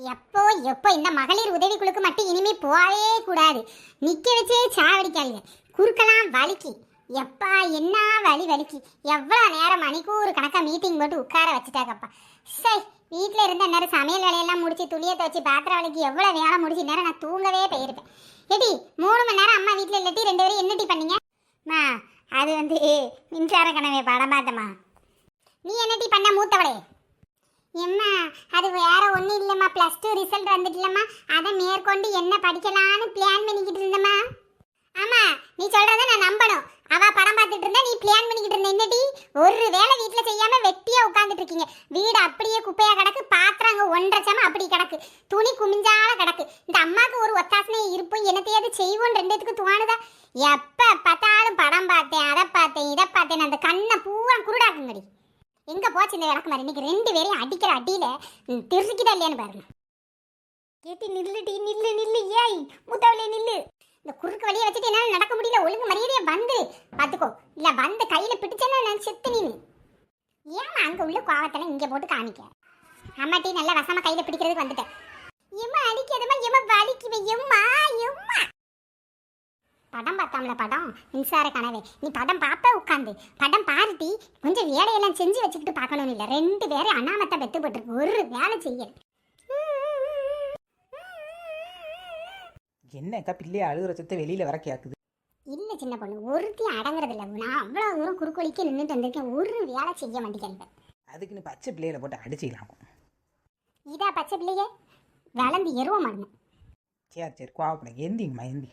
எப்போ எப்போ இந்த மகளிர் உதவிக்குழுக்கு மட்டும் இனிமே போகவே கூடாது. நிற்க வச்சே சாவடிக்காளுங்க குறுக்கெல்லாம் வலிக்கு. எப்பா என்ன வலி வலிக்கு. எவ்வளோ நேரம் மணிக்கூர் கணக்காக மீட்டிங் போட்டு உட்கார வச்சுட்டாக்கப்பா சரி வீட்டில் இருந்த நேரம் சமையல் வேலையெல்லாம் முடிச்சு துணியை துவச்சி பாத்திரம் வலிக்கு எவ்வளோ வேலை முடிச்சு நேரம் நான் தூங்கவே போயிருப்பேன். ஏடி மூணு மணி நேரம் அம்மா வீட்டில் இல்லாட்டி ரெண்டு பேரும் என்னடி பண்ணீங்க? மா அது வந்து மின்சார கனவே படம் பார்த்தம்மா. நீ என்னடி பண்ண மூத்தவளே? எம்மா அது வேற ஒன்றும் இல்லைம்மா. ப்ளஸ் டூ ரிசல்ட் வந்துட்டுலம்மா. அதை மேற்கொண்டு என்ன படிக்கலான்னு பிளான் பண்ணிக்கிட்டு இருந்தம்மா. ஆமா நீ சொல்றத நான் நம்பணும். அவ படம் பார்த்துட்டு இருந்தா நீ பிளான் பண்ணிக்கிட்டு இருந்த. என்னடி? ஒரு வேலை வீட்டில் செய்யாம வெட்டியா உட்காந்துட்டு இருக்கீங்க. வீடு அப்படியே குப்பையா கிடக்கு பாத்திரங்க ஒன்றரை சம அப்படி கிடக்கு. துணி குமிஞ்சால கிடக்கு. இந்த அம்மாக்கு ஒரு ஒத்தாசனை இருப்போம். என்னத்தையாவது செய்வோம் ரெண்டுத்துக்கு தோணுதா? எப்ப பார்த்தாலும் படம் பார்த்தேன் அதை பார்த்தேன் இதை பார்த்தேன். அந்த கண்ணை பூரா குருடாக்குங்கடி. போச்சு இந்த விளக்கு இன்னைக்கு ரெண்டு பேரையும் அடிக்கிற அடியில் ம், இல்லையான்னு பாருங்க. கேட்டி நில்லுடி நில்லு நில்லு ஏய் மூத்தவளே நில்லு. இந்த குறுக்கு வழியை வச்சுட்டு என்னால நடக்க முடியல ஒழுங்கு மரியாதையா வந்து பார்த்துக்கோ இல்லை வந்து கையில பிடிச்சேன்னா நான் செத்து நீனு. ஏமா அங்க உள்ள கோவத்தெல்லாம் இங்க போட்டு காமிக்க. அம்மாட்டி நல்ல வசமா கையில பிடிக்கிறதுக்கு வந்துட்டேன். படம் பார்த்தாம்ல படம்? மின்சார கனவே. நீ படம் பார்ப்ப உட்காந்து. படம் பாருட்டி கொஞ்சம் வேலையெல்லாம் செஞ்சு வச்சுக்கிட்டு பார்க்கணும் இல்லை. ரெண்டு பேரும் அனாமத்தை பெத்து போட்டிருக்கு. ஒரு வேலை செய்யல என்னக்கா பிள்ளைய அழுகுற சத்த வெளியில வர கேக்குது? இல்ல சின்ன பொண்ணு ஒருத்தையும் அடங்குறது இல்லை. நான் அவ்வளோ தூரம் குறுக்கொலிக்க நின்றுட்டு வந்திருக்கேன். ஒரு வேலை செய்ய மாட்டேங்கிறேன் அதுக்குன்னு பச்சை பிள்ளையில போட்டு அடிச்சிக்கலாம் இதா பச்சை பிள்ளையே? வளர்ந்து எருவ மாடணும் சரி சரி. கோவப்பட எந்திங்கம்மா எந்தி